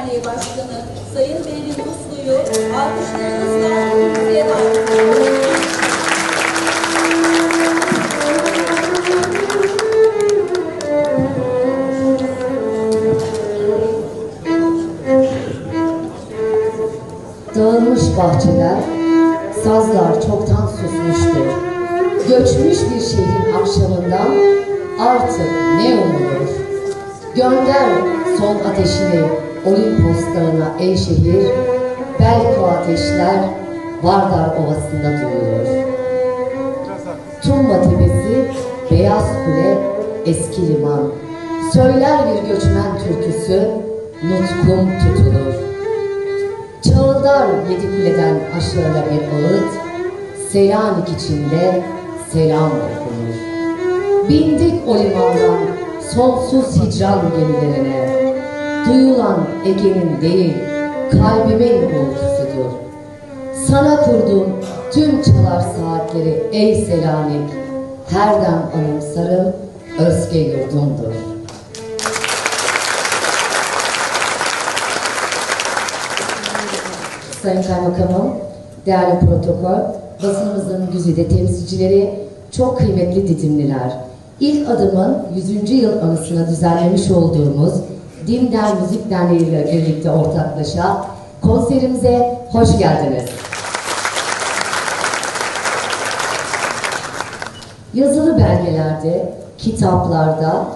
Derneği Başkanı Sayın Berin Uslu'yu alkışlarınızla kürsüye davet ediyorum. Dağılmış bahçeler, sazlar çoktan susmuştur. Göçmüş bir şehrin akşamından artık ne umulur? Gönder son ateşini Olimpos dağına ey şehir, belki o ateşler Vardar Ovası'nda duyulur. Tumba tepesi, beyaz kule, eski liman. Söyler bir göçmen türküsü, nutkum tutulur. Çağıldar yedi kuleden aşağıda bir ağıt, Selanik içinde selam okunur. Bindik o limandan sonsuz hicran gemilerine, Duyulan Ege'nin değil, kalbimin uğultusudur. Sana kurdum tüm çalar saatleri ey Selanik, her dem anımsarım özge yurdumdur. Sayın Kaymakamım, değerli protokol, basınımızın güzide temsilcileri, çok kıymetli Didimliler. İlk adımın 100. yıl anısına düzenlemiş olduğumuz Dimder Müzik Derneği ile birlikte ortaklaşa konserimize hoş geldiniz. Yazılı belgelerde, kitaplarda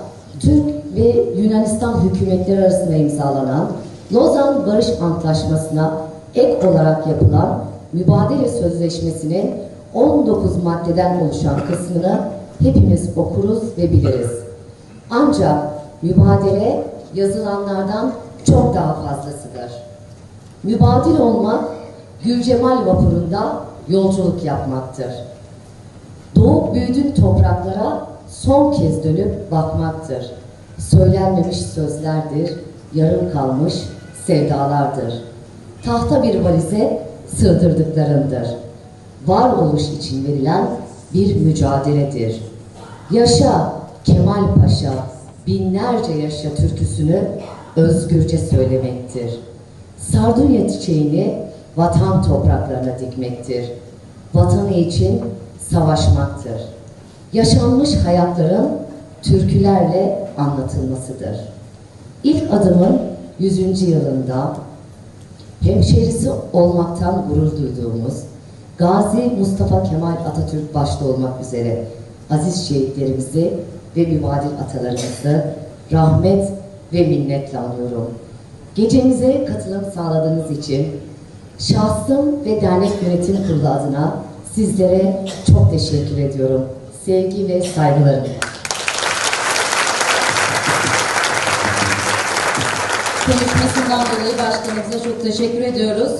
Türk ve Yunanistan hükümetleri arasında imzalanan Lozan Barış Antlaşması'na ek olarak yapılan Mübadele Sözleşmesi'nin 19 maddeden oluşan kısmını hepimiz okuruz ve biliriz. Ancak mübadele yazılanlardan çok daha fazlasıdır. Mübadil olmak, Gülcemal vapurunda yolculuk yapmaktır. Doğup büyüdük topraklara son kez dönüp bakmaktır. Söylenmemiş sözlerdir, yarım kalmış sevdalardır. Tahta bir valize sığdırdıklarındır. Varoluş için verilen bir mücadeledir. Yaşa Kemal Paşa, binlerce yaşa türküsünü özgürce söylemektir. Sardunya çiçeğini vatan topraklarına dikmektir. Vatanı için savaşmaktır. Yaşanmış hayatların türkülerle anlatılmasıdır. İlk adımın 100. yılında hemşerisi olmaktan gurur duyduğumuz Gazi Mustafa Kemal Atatürk başta olmak üzere aziz şehitlerimizi ve mübadil atalarımızı rahmet ve minnetle anıyorum. Gecemize katılım sağladığınız için şahsım ve dernek yönetim kurulu adına sizlere çok teşekkür ediyorum. Sevgi ve saygılarımla. Konuşmasından dolayı başkanımıza çok teşekkür ediyoruz.